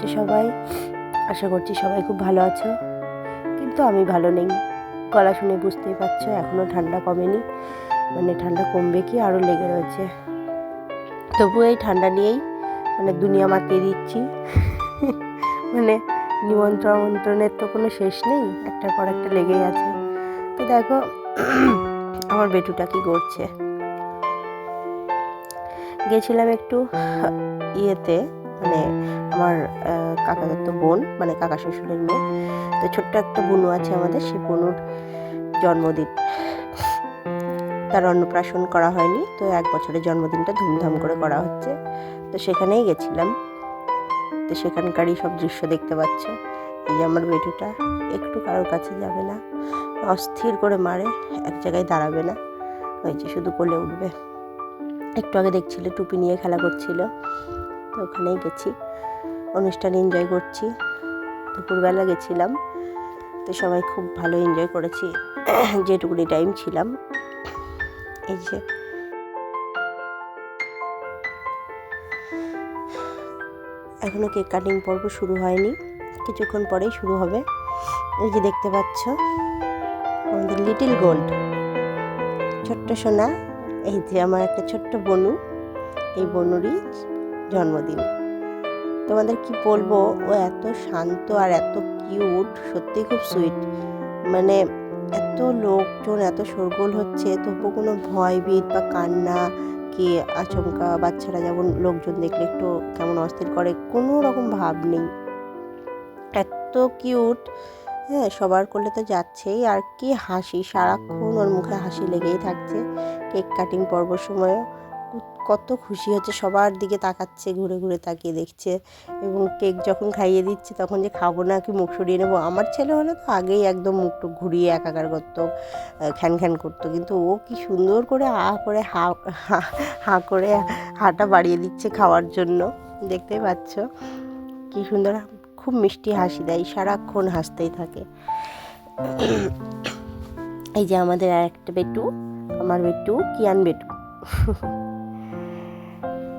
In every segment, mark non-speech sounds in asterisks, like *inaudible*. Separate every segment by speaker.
Speaker 1: আছো সবাই। আশা করছি সবাই খুব ভালো আছো। কিন্তু আমি ভালো নেই। গলা শুনে বুঝতেই পারছ এখনও ঠান্ডা কমেনি। মানে ঠান্ডা কমবে কি আরও লেগে রয়েছে। তবুও এই ঠান্ডা নিয়েই মানে দুনিয়া মাতিয়ে দিচ্ছি। *laughs* মানে নিমন্ত্রণ আমন্ত্রণের তো কোনো শেষ নেই, একটার পর একটা লেগেই আছে। তো দেখো, *clears throat* আমার বেটুটা কি করছে। গেছিলাম একটু, ইয়েতে। মানে আমার কাকাদের তো বোন মানে কাকা শ্বশুরের মেয়ে। তো ছোট্ট একটা বুনু আছে আমাদের, সেই বুনুর জন্মদিন। তার অন্নপ্রাশন করা হয়নি, তো এক বছরের জন্মদিনটা ধুমধাম করে করা হচ্ছে। তো সেখানেই গেছিলাম। তো সেখানকারই সব দৃশ্য দেখতে পাচ্ছ। এই যে আমার বেটুটা, একটু কারোর কাছে যাবে না। অস্থির করে মারে, এক জায়গায় দাঁড়াবে না। ওই যে শুধু কোলে উঠবে। একটু আগে দেখছিলে, টুপি নিয়ে খেলা করছিল। তো ওখানেই গেছি। অনুষ্ঠান এনজয় করছি। দুপুরবেলা গেছিলাম। তো সবাই খুব ভালো এনজয় করেছি। *clears throat* যেটুকুনি টাইম ছিলাম। এই যে। এখনও কেক কাটিং পর্ব শুরু হয়নি। কিছুক্ষণ পরেই শুরু হবে। এই যে দেখতে পাচ্ছ। আমাদের লিটিল গোল্ড ছোট্ট সোনা। এই যে আমার একটা ছোট্ট বনু। এই বনুরই জন্মদিন। তোমাদের কি বলব? ও এত শান্ত আর এত কিউট সত্যি খুব সুইট মানে এত লোকজন, এত শোরগোল হচ্ছে তবু কোনো ভয় ভীত বা কান্না কি আচমকা বাচ্চারা যেমন লোকজন দেখলে একটু কেমন অস্থির করে, কোনো রকম ভাব নেই। এত কিউট হ্যাঁ সবার করলে তো যাচ্ছেই, আর কি হাসি, সারাক্ষণ ওর মুখে হাসি লেগেই থাকছে। কেক কাটিং পর্বর সময়ও কত খুশি হচ্ছে, সবার দিকে তাকাচ্ছে, ঘুরে ঘুরে তাকিয়ে দেখছে এবং কেক যখন খাইয়ে দিচ্ছে তখন যে খাব না কি মুখ সরিয়ে নেব। আমার ছেলে হলে তো আগেই একদম মুখটা ঘুরিয়ে একাকার করতো খ্যান খ্যান করতো। কিন্তু ও কি সুন্দর করে আ করে হা, হা- হা করে হাটা বাড়িয়ে দিচ্ছে খাওয়ার জন্য। দেখতেই পাচ্ছ? কি সুন্দর, খুব মিষ্টি হাসি দেয়, সারাক্ষণ হাসতেই থাকে। এই যে আমাদের আর একটা বেটু, আমার বেটু, কিয়ান বেটু।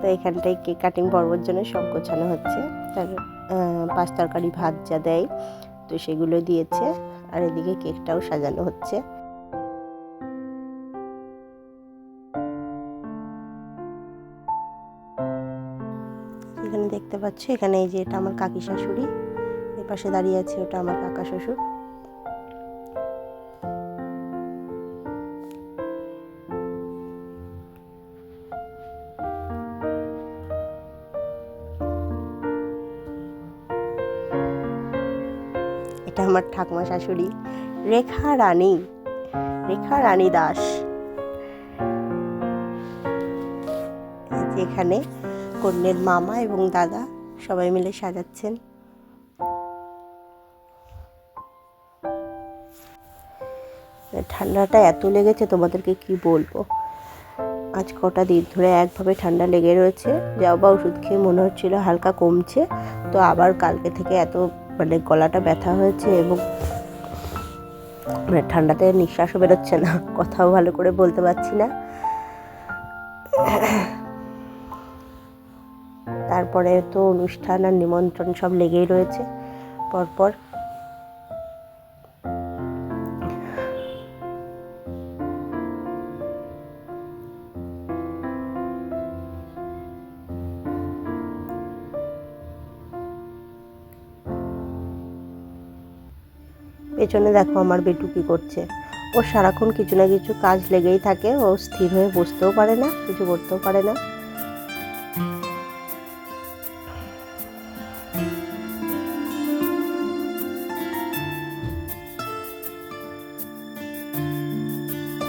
Speaker 1: তো এখানটায় কেক কাটিং পর্বর জন্য সব গোছানো হচ্ছে। তার পাঁচ তরকারি ভাত যা দেয়, তো সেগুলো দিয়েছে। আর এদিকে কেকটাও সাজানো হচ্ছে। এখানে দেখতে পাচ্ছ, এখানে এই যে এটা আমার কাকি শাশুড়ি। এর পাশে দাঁড়িয়ে আছে ওটা আমার কাকা শ্বশুর। আমার ঠাকুমা শাশুড়ি। রেখা রানী। রেখা রানী দাস। এখানে কন্যের মামা এবং দাদা সবাই মিলে সাজাচ্ছেন। ঠান্ডাটা এত লেগেছে, তোমাদেরকে কি বলব? আজ কটা দিন ধরে একভাবে ঠান্ডা লেগে রয়েছে। যাও বা ওষুধ খেয়ে মনে হচ্ছিল হালকা কমছে, তো আবার কালকে থেকে এত মানে গলাটা ব্যথা হয়েছে এবং মানে ঠান্ডাতে নিঃশ্বাসও বেরোচ্ছে না, কথাও ভালো করে বলতে পারছি না। তারপরে তো অনুষ্ঠান আর নিমন্ত্রণ সব লেগেই রয়েছে। পরপর পেছনে দেখো আমার বেটু কি করছে। ও সারাক্ষণ কিছু না কিছু কাজ লেগেই থাকে, ও স্থির হয়ে বসতেও পারে না, কিছু করতেও পারে না।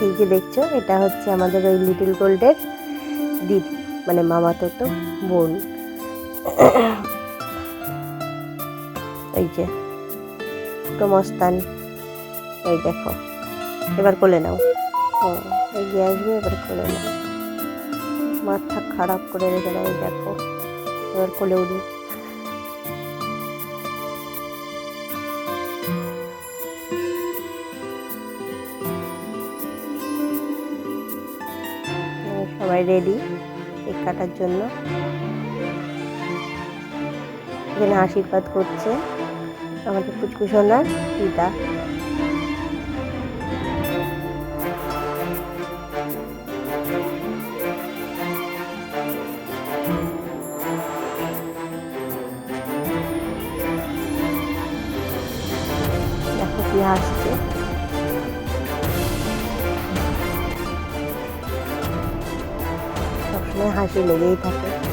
Speaker 1: এই যে দেখছ, এটা হচ্ছে আমাদের ওই লিটল গোল্ডের দিদি মানে মামাতো তো বোন। এই যে। মস্তান। এই দেখো, এবার কোলে নাও। এগিয়ে আসবে, এবার কোলে নাও। মাথা খারাপ করে রেখে দাও দেখো। এবার কোলে উঠবে সবাই রেডি কেক কাটার জন্য। এখানে আশীর্বাদ করছে। আমাদের পুচকু সোনার পিতা হাসছে হাসি লেগেই থাকে।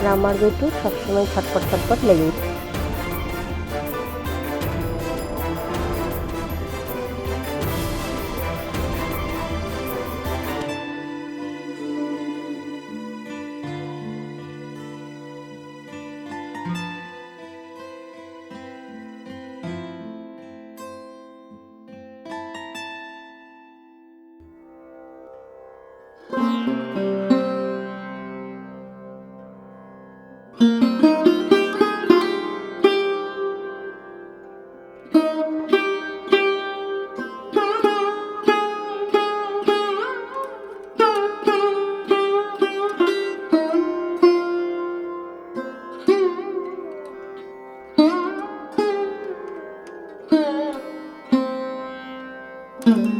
Speaker 1: আর আমার বেটু সবসময় ছটপট ছটপট লেগেই থাকে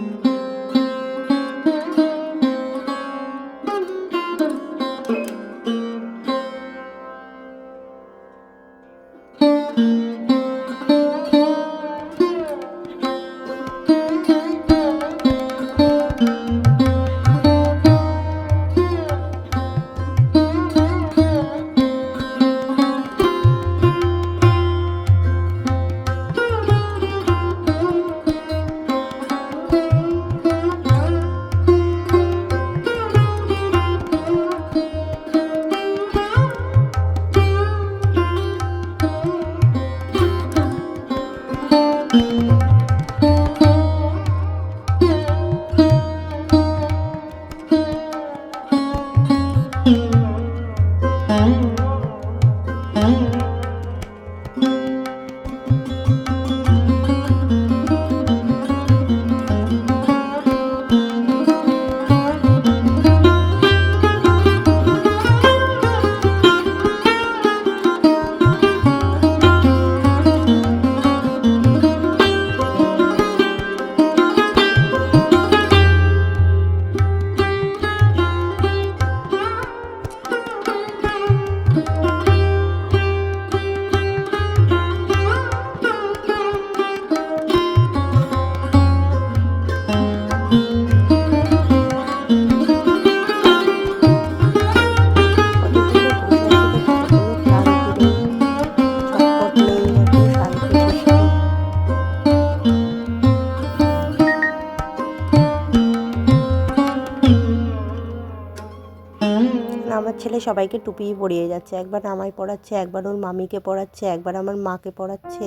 Speaker 1: সবাইকে টুপি পরিয়ে যাচ্ছে, একবার আমায় পড়াচ্ছে একবার ওর মামিকে পড়াচ্ছে একবার আমার মাকে পড়াচ্ছে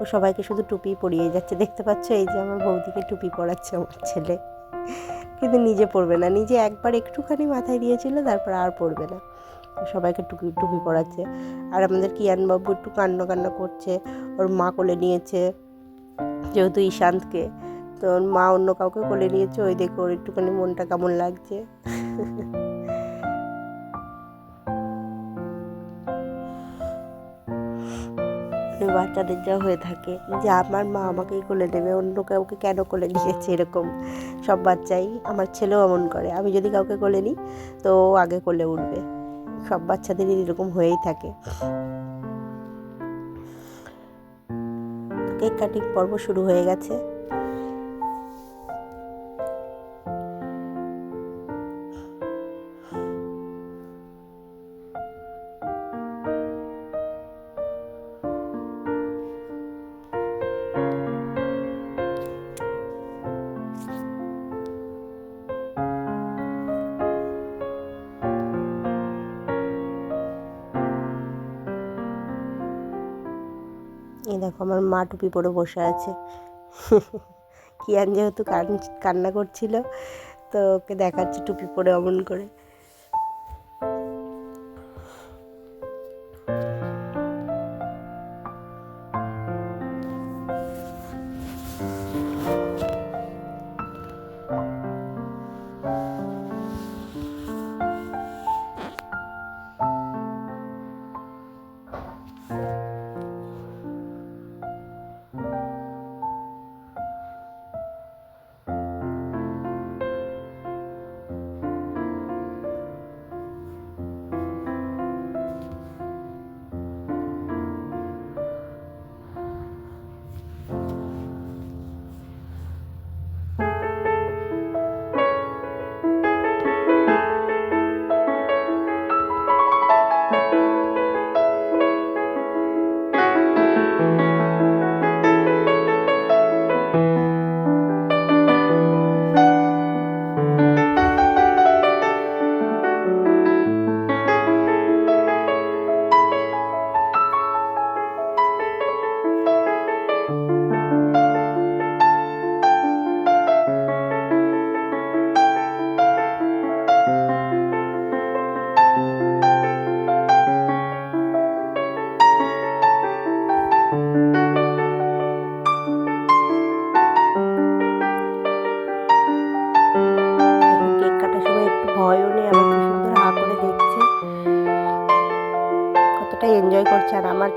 Speaker 1: ও সবাইকে শুধু টুপি পরিয়ে যাচ্ছে। দেখতে পাচ্ছ, এই যে আমার বৌদিকে টুপি পড়াচ্ছে আমার ছেলে। কিন্তু নিজে পড়বে না। নিজে একবার একটুখানি মাথায় দিয়েছিল, তারপর আর পড়বে না। সবাইকে টুপি টুপি পড়াচ্ছে আর আমাদের কিয়ানবাবু একটু কান্না কান্না করছে। ওর মা কোলে নিয়েছে, যেহেতু ঈশান্তকে। তো ওর মা অন্য কাউকে কোলে নিয়েছে। ওই দেখে, ওর একটুখানি মনটা কেমন লাগছে। বাচ্চাদের যা হয়ে থাকে, যে আমার মা আমাকেই কোলে নেবে, অন্য কাউকে কেন কোলে নিয়েছে এরকম? সব বাচ্চাই, আমার ছেলেও এমন করে। আমি যদি কাউকে কোলে নিই, তো আগে কোলে উঠবে। সব বাচ্চাদেরই এরকম হয়েই থাকে। কেক কাটিং পর্ব শুরু হয়ে গেছে। দেখো আমার মা টুপি পরে বসে আছে। কিয়ান যেহেতু কান কান্না করছিল, তো ওকে দেখাচ্ছে টুপি পরে অমন করে।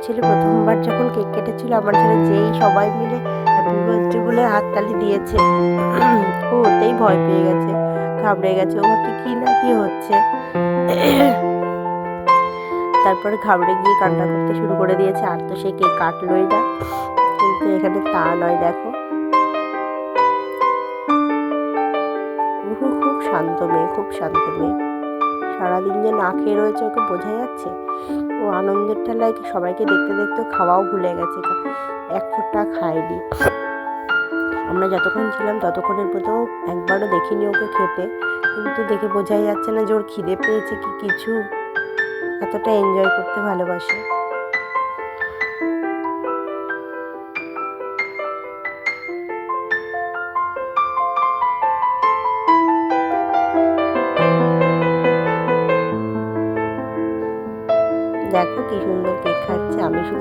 Speaker 1: ছেলে প্রথমবার যখন কেক কেটেছিল, আমার ছেলে যেই সবাই মিলে হ্যাপি বলে হাততালি দিয়েছে, ও ওতেই ভয় পেয়ে গেছে, ঘাবড়ে গেছে, ও ভাবছে কি না কি হচ্ছে। তারপরে ঘাবড়ে গিয়ে কান্না করতে শুরু করে দিয়েছে, আর তো সে কেক কাটলোই না। কিন্তু এখানে তা নয়, দেখো। খুব শান্ত মেয়ে, খুব শান্ত মেয়ে। সারাদিন যে না খেয়ে রয়েছে, ওকে বোঝা যাচ্ছে? ও আনন্দের ঠেলায় সবাইকে দেখতে দেখতে খাওয়াও ভুলে গেছে। এক ফোঁটা খায়নি আমরা যতক্ষণ ছিলাম ততক্ষণের প্রথম একবারও দেখিনি ওকে খেতে। কিন্তু দেখে বোঝাই যাচ্ছে না যে ওর খিদে পেয়েছে কি কিছু। এতটা এনজয় করতে ভালোবাসে।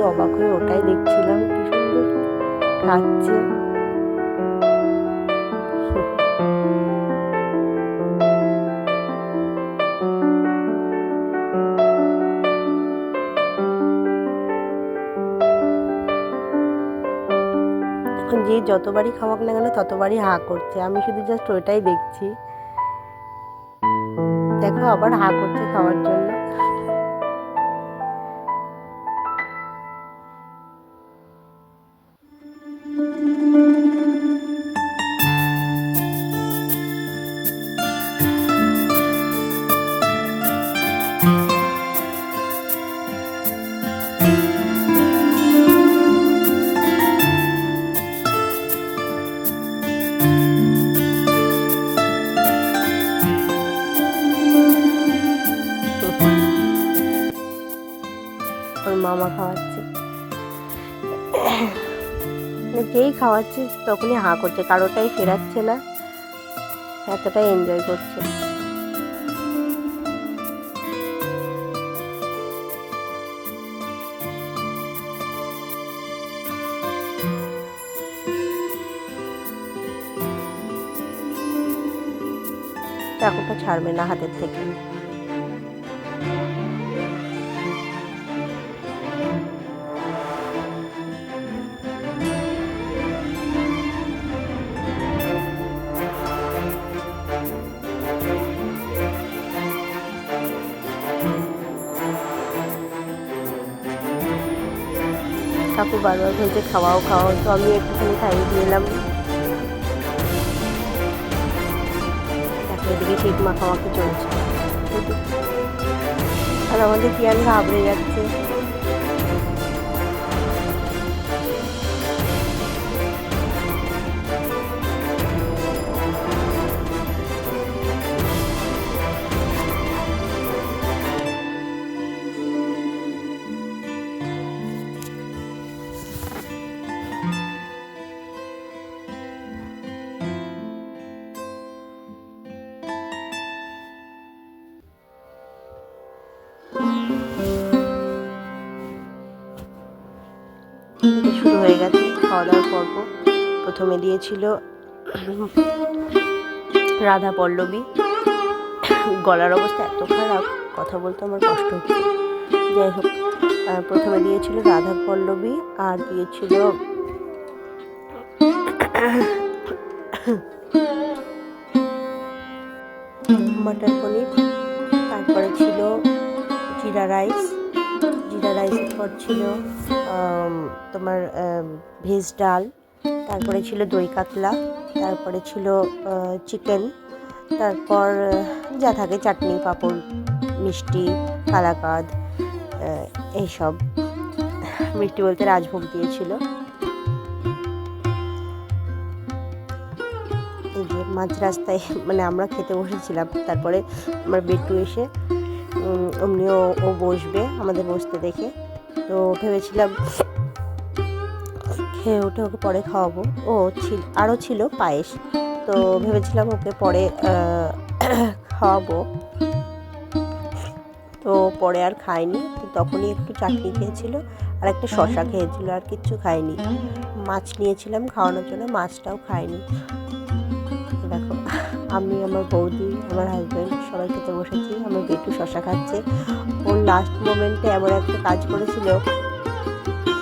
Speaker 1: শুধু অবাক হয়ে ওটাই দেখছিলাম, কি সুন্দর এখন যে যতবারই খাওয়াক না কেন ততবারই হা করছে। আমি শুধু জাস্ট ওইটাই দেখছি। দেখো আবার হা করছে খাওয়ার জন্য। খাওয়াচ্ছে তখনই হাঁ করছে কারোটাই ফেরাচ্ছে না। এতটাই এনজয় করছে। চাকুটা ছাড়বে না হাতের থেকে। বারবার বলছে, খাওয়াও খাওয়াও। তো আমি একটুখানি খাইয়ে দিয়ে এলাম। এদিকে ঠিক মাখা মাখা চলছে। আর আমাদের পিয়ান ঘাবড়ে যাচ্ছে। শুরু হয়ে গেছে খাওয়া দাওয়ার পর্ব। প্রথমে দিয়েছিল রাধা পল্লবী। গলার অবস্থা এত খারাপ, কথা বলতে আমার কষ্ট হচ্ছে। যাই হোক প্রথমে দিয়েছিল রাধা পল্লবী আর দিয়েছিল মটর পনির, তারপরে ছিল জিরা রাইস। জিরা রাইস ছিল তোমার ভেজ ডাল, তারপরে ছিল দই কাতলা, তারপরে ছিল চিকেন তারপর যা থাকে, চাটনি, পাঁপড়, মিষ্টি, কালাকাদ এইসব। মিষ্টি বলতে রাজভোগ দিয়েছিল। এই যে মাঝ রাস্তায় মানে আমরা খেতে বসেছিলাম, তারপরে আমার বেটু এসে অমনিও ও বসবে আমাদের বসতে দেখে। তো ভেবেছিলাম খেয়ে উঠে ওকে পরে খাওয়াবো। ও ছিল, আরও ছিল পায়েস। তো ভেবেছিলাম ওকে পরে খাওয়াবো। তো পরে আর খায়নি তো তখনই একটু চাটনি খেয়েছিল, আর একটা শশা খেয়েছিল, আর কিচ্ছু খায়নি মাছ নিয়েছিলাম খাওয়ানোর জন্য, মাছটাও খায়নি দেখো, আমি আমার বৌদি আমার হাজব্যান্ড সবাই খেতে বসেছি আমার বেটু শশা খাচ্ছে। ওর লাস্ট মোমেন্টে এমন একটা কাজ করেছিল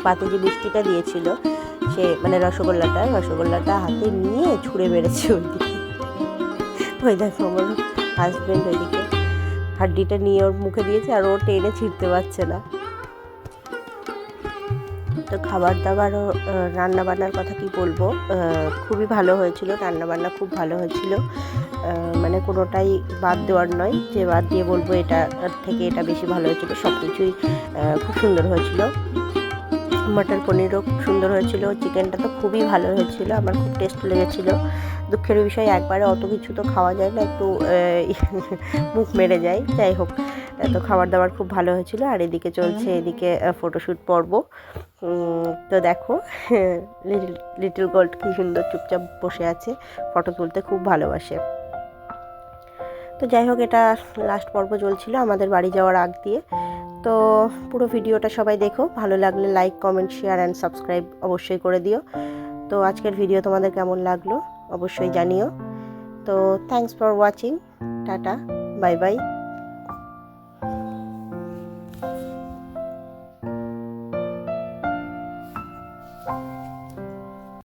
Speaker 1: পাতে যে মিষ্টিটা দিয়েছিল। সে মানে রসগোল্লাটা রসগোল্লাটা হাতে নিয়ে ছুঁড়ে মেরেছে ওইদিকে। ওই দেখো আমার হাজব্যান্ড ওইদিকে। হাড্ডিটা নিয়ে ওর মুখে দিয়েছে আর ও টেনে ছিঁড়তে পারছে না। তো খাবার দাবার রান্না বান্নার কথা কি বলব? খুবই ভালো হয়েছিল রান্না বান্না খুব ভালো হয়েছিল। মানে কোনোটাই বাদ দেওয়ার নয় যে বাদ দিয়ে বলব এটা থেকে এটা বেশি ভালো হয়েছিল। সব কিছুই খুব সুন্দর হয়েছিল। মটর পনিরও খুব সুন্দর হয়েছিল। চিকেনটা তো খুবই ভালো হয়েছিল। আমার খুব টেস্ট লেগেছিল। দুঃখের বিষয়, একবারে অত কিছু তো খাওয়া যায় না। একটু *laughs* মুখ মেরে যায়। যাই হোক তো খাবার দাবার খুব ভালো হয়েছিল। আর এদিকে চলছে এদিকে ফটোশ্যুট পর্ব। তো দেখো লিটল লিটল গোল্ড কী সুন্দর চুপচাপ বসে আছে। ফটো তুলতে খুব ভালোবাসে। তো যাই হোক, এটা লাস্ট পর্ব চলছিল আমাদের বাড়ি যাওয়ার আগ দিয়ে। তো পুরো ভিডিওটা সবাই দেখো, ভালো লাগলে like comment share and subscribe অবশ্যই করে দিও। তো আজকের ভিডিও তোমাদের কেমন লাগল অবশ্যই জানিও। তো thanks for watching tata bye bye